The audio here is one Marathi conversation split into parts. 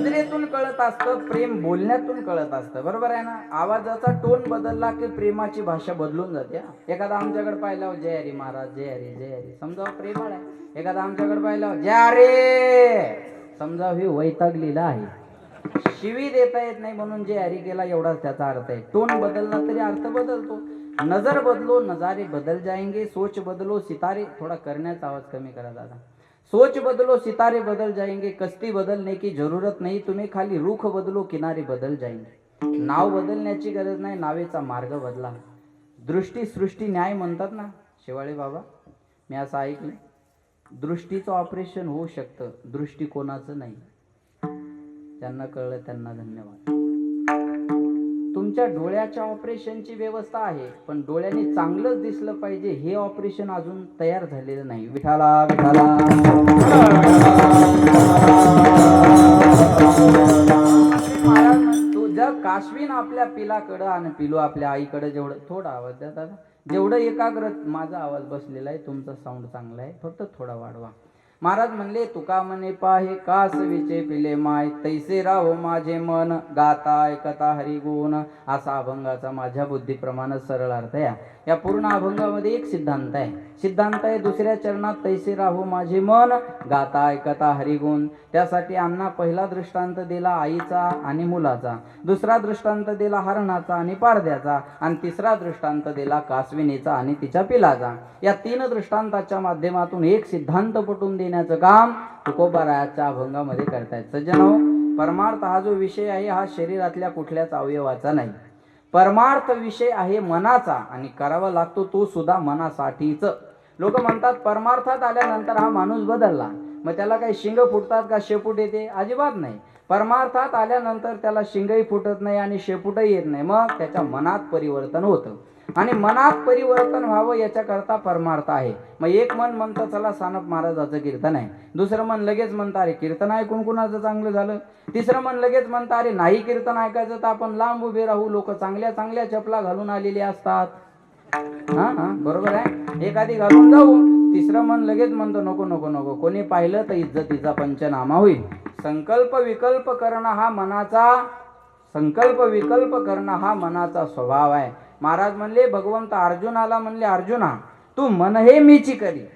नजरेतून कळत असतं प्रेम बोलण्यातून कळत असतं. बरोबर आहे ना? आवाजाचा टोन बदलला की प्रेमाची भाषा बदलून जाते एखादा आमच्याकडे पाहिला हो, जय हरी महाराज जय हरी जय हरी. समजा हो, प्रेमळ आहे. एखादा आमच्याकडे पाहिला हो, जय हरी! समजा ही वैतागलेला आहे. शिवी देता येत नाही म्हणून जे हरी केला एवढाच त्याचा अर्थ आहे. टोन बदलला तरी अर्थ बदलतो. नजर बदलो नजारे बदल जायंगे सोच बदलो सितारे थोडा करण्याचा आवाज कमी करा दादा. सोच बदलो सितारे बदल जाएंगे कस्ती बदलने की जरूरत नाही तुम्ही खाली रुख बदलो किनारे बदल जाएंगे। नाव बदलण्याची गरज नाही नावेचा मार्ग बदला। दृष्टी सृष्टी न्याय म्हणतात ना शेवाळे बाबा मी असं ऐकलं दृष्टीचं ऑपरेशन होऊ शकतं दृष्टिकोनाचं नाही. ज्यांना कळलं त्यांना धन्यवाद. तुमच्या डोळ्याच्या ऑपरेशनची व्यवस्था आहे पण डोळ्याने चांगलंच दिसलं पाहिजे हे ऑपरेशन अजून तयार झालेलं नाही. विठाला विठाला महाराज जर आपल्या पिलाकडं आणि पिलू आपल्या आईकडं जेवढं थोडा आवाज द्या दादा. जेवढं एकाग्र माझा आवाज बसलेला आहे तुमचा साऊंड चांगला आहे. फक्त थोडा वाढवा. महाराज म्हणले तुका म्हणे पाहे कास विचे पिले माय तैसे राहो माझे मन गाता ऐकता हरिगुण असा अभंगाचा माझ्या बुद्धीप्रमाणे सरळ अर्थ आहे. या पूर्ण अभंगामध्ये एक सिद्धांत आहे. सिद्धांत आहे दुसऱ्या चरणात तैसे राहो माझे मन गाता ऐकता हरिगुण त्यासाठी अण्णा पहिला दृष्टांत दिला आईचा आणि मुलाचा. दुसरा दृष्टांत दिला हरणाचा आणि पारद्याचा. आणि तिसरा दृष्टांत दिला कासविनीचा आणि तिच्या पिलाचा. या तीन दृष्टांताच्या माध्यमातून एक सिद्धांत पटवून देण्याचं काम तुकोबारायाच्या अभंगामध्ये करतायत. सज्जनो परमार्थ हा जो विषय आहे हा शरीरातल्या कुठल्याच अवयवाचा नाही. परमार्थ विषय आहे मनाचा आणि करावा लागतो तो सुद्धा मनासाठीच. लोक म्हणतात परमार्थात आल्यानंतर हा माणूस बदलला. मग त्याला काही शिंग फुटतात का? शेपूट येते? अजिबात नाही. परमार्थात आल्यानंतर त्याला शिंगही फुटत नाही आणि शेपूटही येत नाही. मग त्याच्या मनात परिवर्तन होतं. आणि मनात परिवर्तन व्हावं याच्याकरता परमार्थ आहे. मग एक मन म्हणतं चला सानप महाराजाचं कीर्तन आहे. दुसरं मन लगेच म्हणतं अरे कीर्तन ऐकून कुणाचं चांगलं झालं? तिसरं मन लगेच म्हणतं अरे नाही कीर्तन ऐकायचं तर आपण लांब उभे राहू. लोक चांगल्या चांगल्या चपला घालून आलेले असतात. हा हा बरोबर आहे? एखादी घालून जाऊ. तिसरं मन लगेच म्हणतो नको नको नको. कोणी पाहिलं तर इज्जतीचा पंचनामा होईल. संकल्प विकल्प करणं हा मनाचा संकल्प विकल्प करणं हा मनाचा स्वभाव आहे. महाराज म्हणले भगवंत अर्जुनाला म्हणले अर्जुना तू मन हे मीची करी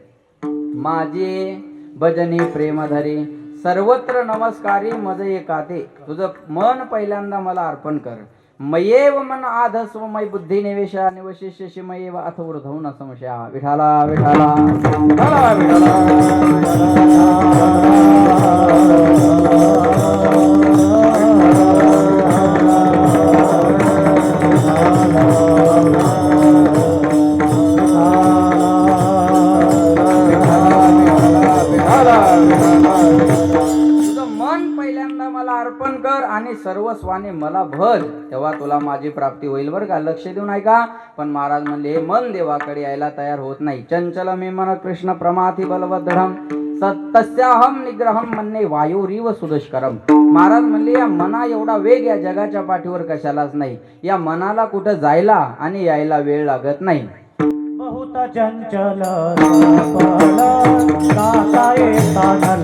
माझे भजनी प्रेमधरी सर्वत्र नमस्कारी मज एकाते तुझं मन पहिल्यांदा मला अर्पण कर मयेव मन आधस्व मय बुद्धी निवेशा निवशिष्य मयेव अथ ऊर्ध्व न संशया विठाला विठाला विठाला मला अर्पण कर आणि सर्वस्वाने मला भज तेव्हा तुला माझी प्राप्ती होईल बरं का? लक्ष देऊन ऐका. पण महाराज म्हणले हे मन देवाकडे यायला तयार होत नाही. चंचल मी मन कृष्ण प्रमाथी बलवदृढम सत्तस्याहम निग्रहम म्हणणे वायुरीव सुदुष्करम. महाराज म्हणले या मना एवढा वेग या जगाच्या पाठीवर कशालाच नाही. या मनाला कुठं जायला आणि यायला वेळ लागत नाही. बहुत चंचल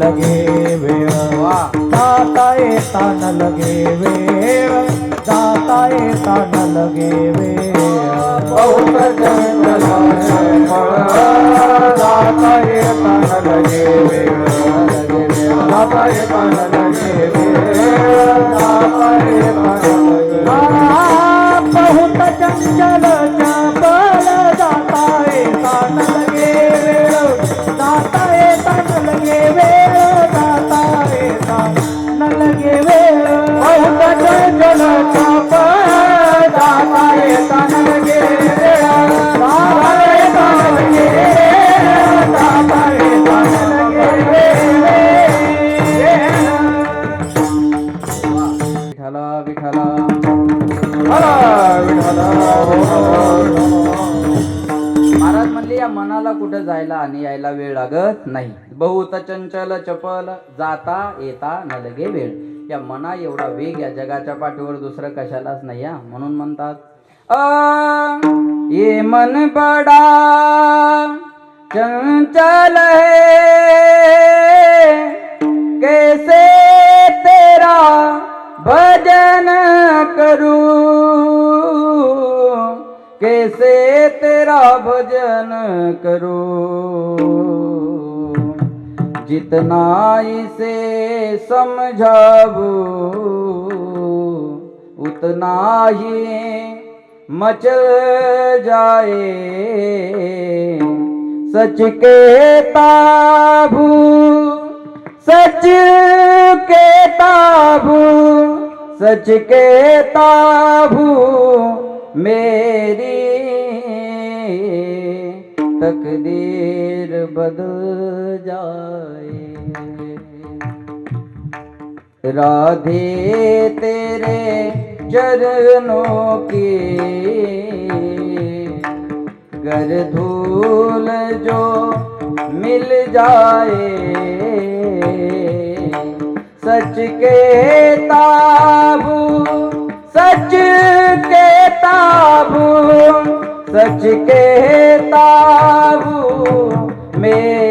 लगे वेळ. वा. जाता येता न लगे वेळ जाता येता न लगे वेळ. जाता चंचल येता न लगे वेळ जाता येता न लगे वेळ जाता येता महाराज म्हणले या मनाला कुठं जायला आणि यायला वेळ लागत नाही. बहुत चंचल चपल जाता येता न लगे वेळ. या मना एवढा वेग या जगाच्या पाठीवर दुसरं कशालाच नाही या म्हणून म्हणतात. अ ये मन बडा चंचल है कैसे तेरा भजन करूं? कैसे तेरा भजन करो? जितना इसे समझाबू उतना ही मचल जाए। सच के ताबू सच के ताबू सच के ताबू मेरी तकदीर बदल जाए राधे तेरे चरणों की गर धूल जो मिल जाए सच कहता हूँ सच कहता ताबू सच के ताबू मेरे